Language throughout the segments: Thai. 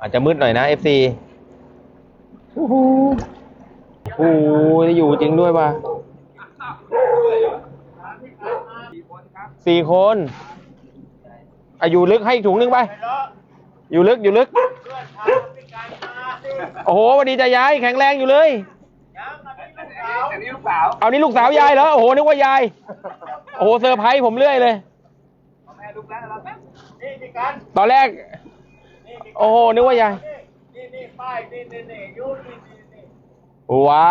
อาจจะมืดหน่อยนะ FC โอ้โหโอ้โหอยู่จริงด้วยป่ะสี่คนอาอยู่ลึกให้อีกถุงหนึงไป อยู่ลึกอยู่ลึก โอ้โหวันดีจะย้ายแข็งแรงอยู่เลยอันนี้ลูกสาวเอานี่ลูกสาวยายเหรอ โอ้โหนึกว่ายาย โอ้โหเซอร์ไพรส์ผมเรื่อยเลยแม่ลูกแล้วเราแป๊บนี่พี่กันตอนแรกนี่พี่ โอ้โหนึกว่ายายนี่นี่ป้ายนี่นี่นี่ยูนี่นี่นี่ว้า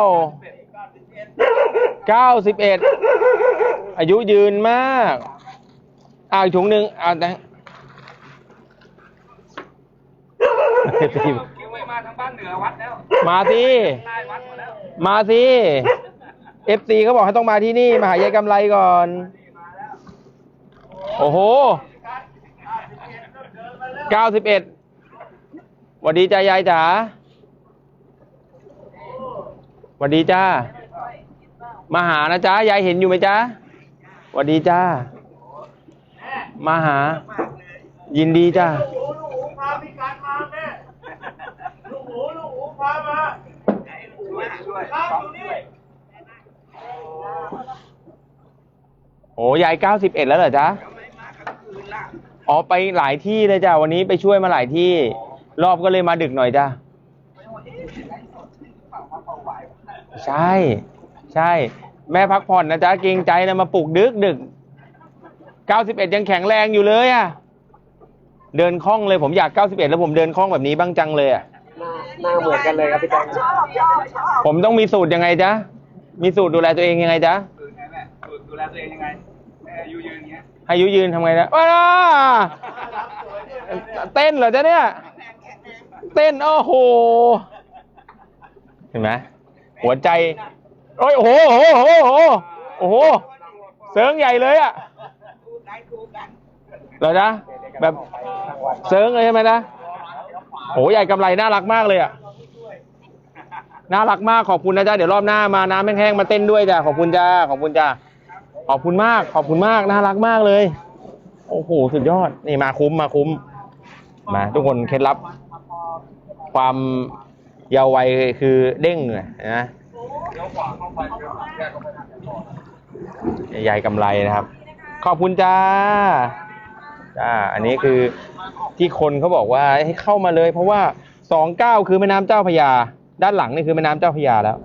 วเก้าสิบเอ็ดอายุยืนมากอ่าอีกถุงหนึ่งอ่าแต่คิวไม่มาทางบ้านเหนือวัดแล้วมาสิใต้วัดหมดแล้วมาสิเอฟซีเขาบอกให้ต้องมาที่นี่ มาหายายกำไรก่อนโอ้โห เก้าสิบเอ็ดสวัสดีจ้ายายจ๋าสวัสดีจ้า มาหานะจ๊ะยายเห็นอยู่ไหมจ๊ะสวัสดีจ้า มาหา ยินดีจ้าลูกหูลูกหูพาพี่กันมาแม่ลูกหูลูกหูพามาช่วยช่วยครับสอองยู่นี่ช่วยโอ้ยายเก้าสิบเอ็ดแล้วเหรอจ๊ะ อ๋อไปหลายที่เลยจ้ะวันนี้ไปช่วยมาหลายที่ รอบก็เลยมาดึกหน่อยจ้ะใช่ ใช่ แม่พักผ่อนนะจ๊ะเกรงใจนะมาปลุกดึกดึกเก้าสิบเอ็ดยังแข็งแรงอยู่เลยอะเดินคล่องเลยผมอยากเก้าสิบเอ็ดแล้วผมเดินคล่องแบบนี้บ้างจังเลยอะหน้าเหมือนกันเลยครับพี่จังผมต้องมีสูตรยังไงจ๊ะมีสูตรดูแลตัวเองยังไงจ๊ะดูไงแม่ดูดูแลตัวเองยังไงแม่ อายุยืนอย่างเงี้ยให้อายุยืนทำไงนะว้าเต้นเหรอจ๊ะเนี่ย เต้นโอ้โห เห็นไหมหัวใจ โอ้ยโอ้โหโอ้โหโอ้โหโอ้โหเซิร์งใหญ่เลยอะเหรอจ๊ะแบบเซิร์งเลยใช่ไหมนะโอ้ใหญ่กำไรน่ารักมากเลยอะน่ารักมากขอบคุณนะจ๊ะเดี๋ยวรอบหน้ามาน้ำแห้งๆมาเต้นด้วยจ้ะขอบคุณจ้าขอบคุณจ้า ขอบคุณมาก ขอบคุณมาก น่ารักมากเลย โอ้โห สุดยอด นี่มาคุ้ม มาคุ้ม มา ทุกคน เคล็ดลับ ความเยาว์วัยคือเด้งเลยนะใหญ่กำไรนะครับ ขอบคุณจ้า จ้า อันนี้คือที่คนเขาบอกว่าให้เข้ามาเลย เพราะว่าสองเก้าคือแม่น้ำเจ้าพยา ด้านหลังนี่คือแม่น้ำเจ้าพยาแล้ว